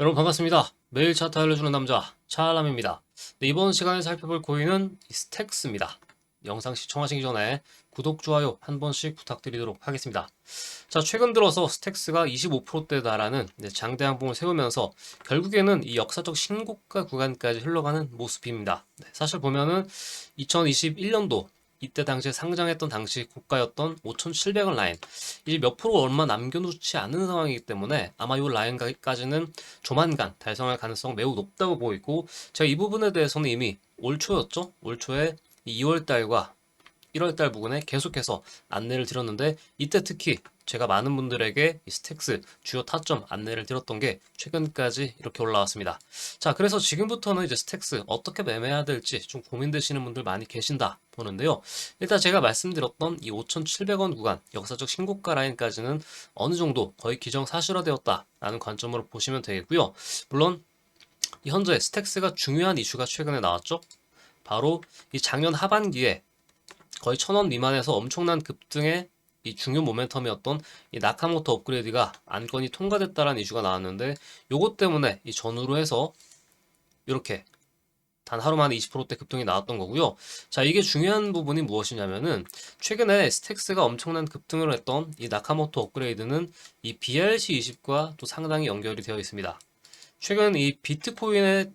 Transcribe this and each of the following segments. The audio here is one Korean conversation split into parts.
여러분 반갑습니다. 매일 차트 알려주는 남자 차알람입니다. 네, 이번 시간에 살펴볼 코인은 이 스택스입니다. 영상 시청하시기 전에 구독, 좋아요 한 번씩 부탁드리도록 하겠습니다. 자, 최근 들어서 스택스가 25%대 달하는 네, 장대 항봉을 세우면서 결국에는 이 역사적 신고가 구간까지 흘러가는 모습입니다. 네, 사실 보면은 2021년도 이때 당시에 상장했던 당시 고가였던 5,700원 라인. 이 몇 프로 얼마 남겨놓지 않은 상황이기 때문에 아마 이 라인까지는 조만간 달성할 가능성 매우 높다고 보이고 제가 이 부분에 대해서는 이미 올 초였죠? 올 초에 2월 달과 1월 달 부근에 계속해서 안내를 드렸는데 이때 특히 제가 많은 분들에게 이 스택스 주요 타점 안내를 드렸던 게 최근까지 이렇게 올라왔습니다. 자, 그래서 지금부터는 이제 스택스 어떻게 매매해야 될지 좀 고민되시는 분들 많이 계신다 보는데요. 일단 제가 말씀드렸던 이 5,700원 구간 역사적 신고가 라인까지는 어느 정도 거의 기정 사실화되었다라는 관점으로 보시면 되겠고요. 물론 이 현재 스택스가 중요한 이슈가 최근에 나왔죠. 바로 이 작년 하반기에 거의 1,000원 미만에서 엄청난 급등의 이 중요 모멘텀이었던 이 나카모토 업그레이드가 안건이 통과됐다라는 이슈가 나왔는데 요것 때문에 이 전후로 해서 이렇게 단 하루 만에 20%대 급등이 나왔던 거고요. 자, 이게 중요한 부분이 무엇이냐면은 최근에 스택스가 엄청난 급등을 했던 이 나카모토 업그레이드는 이 BRC20과 또 상당히 연결이 되어 있습니다. 최근 이 비트코인을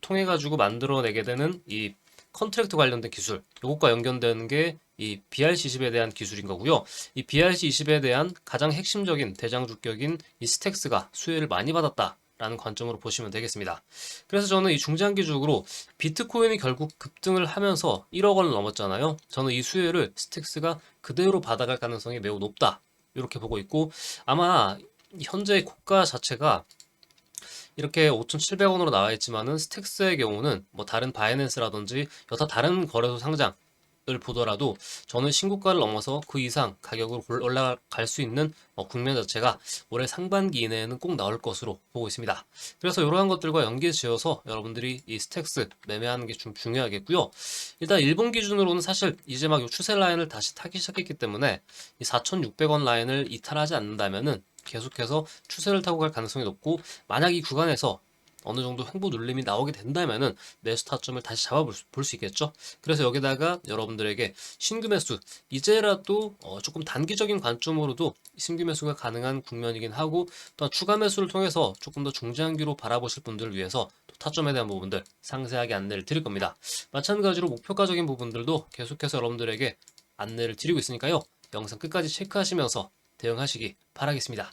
통해 가지고 만들어내게 되는 이 컨트랙트 관련된 기술, 이것과 연결되는 게 이 BRC20에 대한 기술인 거고요. 이 BRC20에 대한 가장 핵심적인 대장주격인 이 스택스가 수혜를 많이 받았다. 라는 관점으로 보시면 되겠습니다. 그래서 저는 이 중장기적으로 비트코인이 결국 급등을 하면서 1억 원을 넘었잖아요. 저는 이 수혜를 스택스가 그대로 받아갈 가능성이 매우 높다. 이렇게 보고 있고 아마 현재 고가 자체가 이렇게 5,700원으로 나와 있지만은 스택스의 경우는 뭐 다른 바이낸스라든지 여타 다른 거래소 상장 을 보더라도 저는 신고가를 넘어서 그 이상 가격으로 올라갈 수 있는 어, 국면 자체가 올해 상반기 이내에는 꼭 나올 것으로 보고 있습니다. 그래서 이러한 것들과 연계 지어서 여러분들이 이 스택스 매매하는 게 좀 중요하겠고요. 일단 일본 기준으로는 사실 이제 막 추세 라인을 다시 타기 시작했기 때문에 이 4,600원 라인을 이탈하지 않는다면은 계속해서 추세를 타고 갈 가능성이 높고 만약 이 구간에서 어느 정도 횡보 눌림이 나오게 된다면은 매수 타점을 다시 잡아볼 수 있겠죠. 그래서 여기다가 여러분들에게 신규 매수 이제라도 어 조금 단기적인 관점으로도 신규 매수가 가능한 국면이긴 하고 또 추가 매수를 통해서 조금 더 중장기로 바라보실 분들을 위해서 또 타점에 대한 부분들 상세하게 안내를 드릴 겁니다. 마찬가지로 목표가적인 부분들도 계속해서 여러분들에게 안내를 드리고 있으니까요. 영상 끝까지 체크하시면서 대응하시기 바라겠습니다.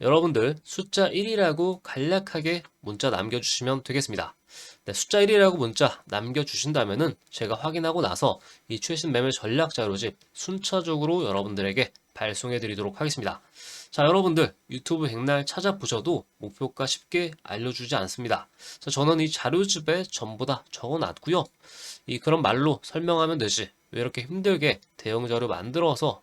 여러분들 숫자 1이라고 간략하게 문자 남겨주시면 되겠습니다. 네, 숫자 1이라고 문자 남겨주신다면 은 제가 확인하고 나서 이 최신 매매 전략 자료집 순차적으로 여러분들에게 발송해 드리도록 하겠습니다. 자, 여러분들 유튜브 백날 찾아보셔도 목표가 쉽게 알려주지 않습니다. 자, 저는 이 자료집에 전부 다 적어놨고요. 이 그런 말로 설명하면 되지 왜 이렇게 힘들게 대형 자료 만들어서